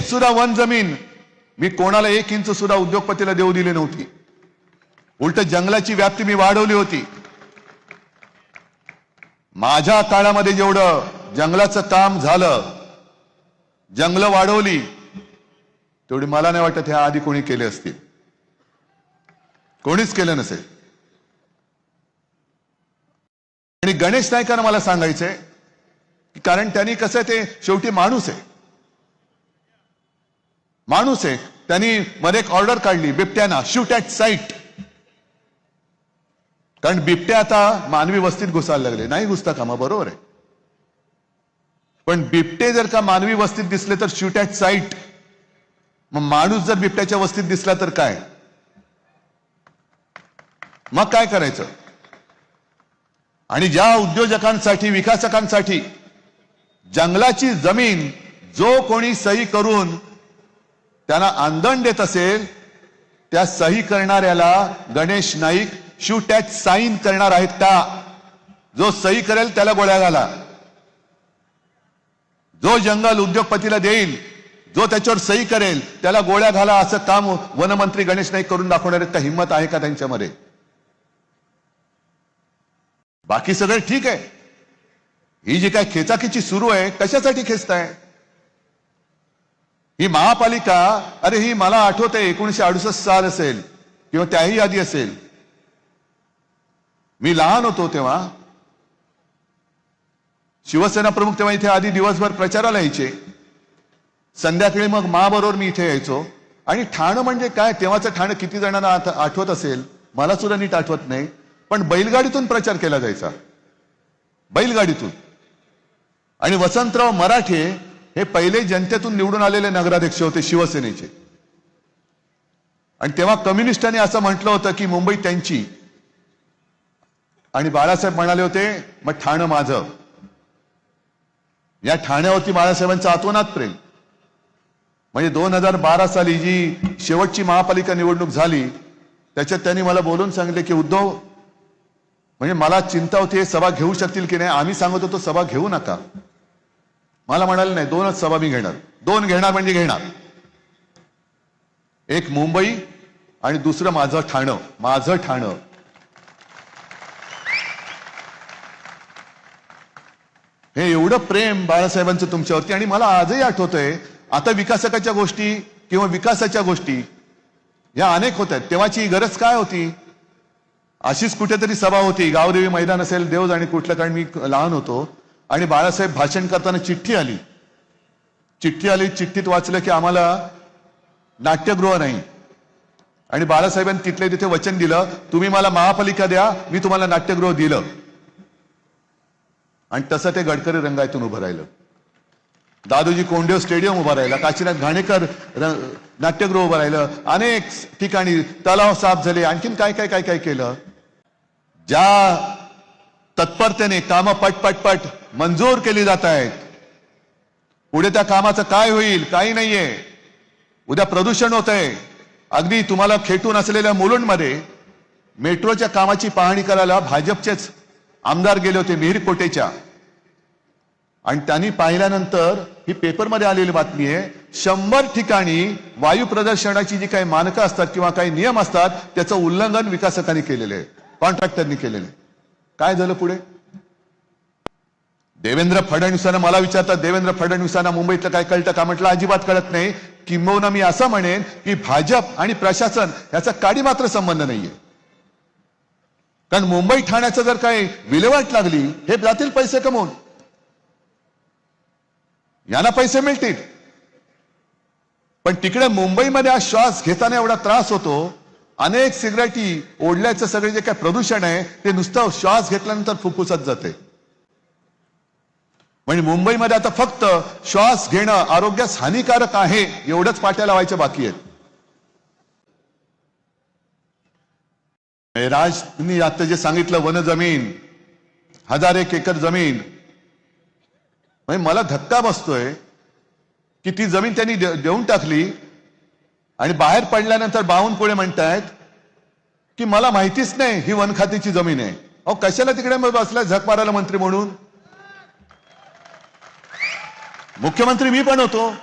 एक सुद्धा वन जमीन. मी कोणाला एक इंच सुद्धा उद्योगपतीला देऊ दिली नव्हती. उलट जंगलाची व्याप्ती मी वाढवली होती. माझ्या काळामध्ये जेवढं जंगलाचं काम झालं जंगलं वाढवली तेवढी मला नाही वाटत ह्या आधी कोणी केले असतील. कोणीच केलं नसेल. आणि गणेश नाईकांना मला सांगायचंय कारण त्यांनी कसं आहे ते शेवटी माणूस आहे. माणूस आहे त्यांनी मध्ये एक ऑर्डर काढली बिबट्यांना शूट ॲट साईट कारण बिबट्या आता मानवी वस्तीत घुसायला लागले. नाही घुसता कामा बरोबर आहे. पण बिबटे जर का मानवी वस्तीत दिसले तर शूट ॲट साईट मग माणूस जर बिबट्याच्या वस्तीत दिसला तर काय? मग काय करायचं? आणि ज्या उद्योजकांसाठी विकासकांसाठी जंगलाची जमीन जो कोणी सही करून त्यांना आंदण देत असेल त्या सही करणाऱ्याला गणेश नाईक शूट साईन करणार आहेत का? जो सही करेल त्याला गोळ्या घाला. जो जंगल उद्योगपतीला देईल जो त्याच्यावर सही करेल त्याला गोळ्या घाला असं काम वनमंत्री गणेश नाईक करून दाखवणार आहेत. का हिंमत आहे का त्यांच्यामध्ये? बाकी सगळं ठीक आहे. ही जी काय खेचाखेची सुरू आहे कशासाठी खेचताय? ही महापालिका अरे ही मला आठवते आहे एकोणीशे अडुसष्ट साल असेल किंवा त्याही आधी असेल. मी लहान होतो तेव्हा शिवसेना प्रमुख तेव्हा इथे आधी दिवसभर प्रचाराला यायचे. संध्याकाळी मग माबरोबर मी इथे यायचो. आणि ठाणं म्हणजे काय? तेव्हाचं ठाणं किती जणांना आठवत असेल? मला सुद्धा नीट आठवत नाही. पण बैलगाडीतून प्रचार केला जायचा. बैलगाडीतून. आणि वसंतराव मराठे हे पहिले जनतेतून निवडून आलेले नगराध्यक्ष होते शिवसेनेचे. आणि तेव्हा कम्युनिस्टांनी असं म्हटलं होतं की मुंबई त्यांची. आणि बाळासाहेब म्हणाले होते मग ठाणं माझं. या ठाण्यावरती बाळासाहेबांचं आतोनात प्रेम. म्हणजे दोन हजार बारा साली जी शेवटची महापालिका निवडणूक झाली त्याच्यात त्यांनी मला बोलून सांगितले की उद्धव म्हणजे मला चिंता होती हे सभा घेऊ शकतील की नाही? आम्ही सांगत होतो सभा घेऊ नका. मला म्हणाले नाही दोनच सभा मी घेणार. दोन घेणार म्हणजे घेणार. एक मुंबई आणि दुसरं माझं ठाणं माझं ठाणं. हे एवढं प्रेम बाळासाहेबांचं तुमच्यावरती आणि मला आजही आठवतंय आता विकासकाच्या गोष्टी किंवा विकासाच्या गोष्टी या अनेक होत आहेत तेव्हाची गरज काय होती? अशीच कुठेतरी सभा होती. गावदेवी मैदान असेल देव आणि कुठलं कारण मी लहान होतो. आणि बाळासाहेब भाषण करताना चिठ्ठी आली. चिठ्ठी आली चिठ्ठीत वाचलं की आम्हाला नाट्यगृह नाही. आणि बाळासाहेबांनी तिथले तिथे वचन दिलं तुम्ही मला महापालिका द्या मी तुम्हाला नाट्यगृह दिलं. आणि तसं ते गडकरी रंगायतून उभं राहिलं. दादोजी कोंडेव स्टेडियम उभं राहिलं काशीनाथ घाणेकर नाट्यगृह उभं राहिलं. अनेक ठिकाणी तलाव साफ झाले आणखीन काय काय काय काय केलं? ज्या तत्परतेने कामं पटपटपट मंजूर केली जात आहेत. पुढे त्या कामाचं काय होईल काही नाहीये. उद्या प्रदूषण होत आहे अगदी तुम्हाला खेटून असलेल्या मुलुंडमध्ये मेट्रोच्या कामाची पाहणी करायला भाजपचेच आमदार गेले होते मिहिरकोटेच्या. आणि त्यांनी पाहिल्यानंतर ही पेपरमध्ये आलेली बातमी आहे शंभर ठिकाणी वायू प्रदर्शनाची जी काही मानकं असतात किंवा काही नियम असतात त्याचं उल्लंघन विकासकांनी केलेलं आहे कॉन्ट्रॅक्टरनी केलेलं आहे. काय झालं पुढे? देवेंद्र फडणवीसांना मला विचारतात देवेंद्र फडणवीसांना मुंबईतलं काय कळतं का? म्हटलं अजिबात कळत नाही. किंबहुना मी असं म्हणेन की भाजप आणि प्रशासन याचा काडी मात्र संबंध नाहीये. कारण मुंबई ठाण्याचं जर काही विल्हेवाट लागली हे जातील पैसे कमवून. यांना पैसे मिळतील. पण तिकडे मुंबईमध्ये आज श्वास घेताना एवढा त्रास होतो अनेक सिगरेटी ओढल्याचं सगळे जे काय प्रदूषण आहे ते नुसतं श्वास घेतल्यानंतर फुफ्फुसात जाते. म्हणजे मुंबईमध्ये आता फक्त श्वास घेणं आरोग्यास हानिकारक आहे एवढंच पाट्या लावायच्या बाकी आहेत. राजनी आता जे सांगितलं वन जमीन हजार एक एकर जमीन. म्हणजे मला धक्का बसतोय की ती जमीन त्यांनी दे- देऊन टाकली आणि बाहेर पडल्यानंतर बावनकुळे म्हणतायत की मला माहितीच नाही ही वनखातीची जमीन आहे. अहो कशाला तिकडे बसलाय? झक मारायला मंत्री म्हणून? मुख्यमंत्री मी पण होतो.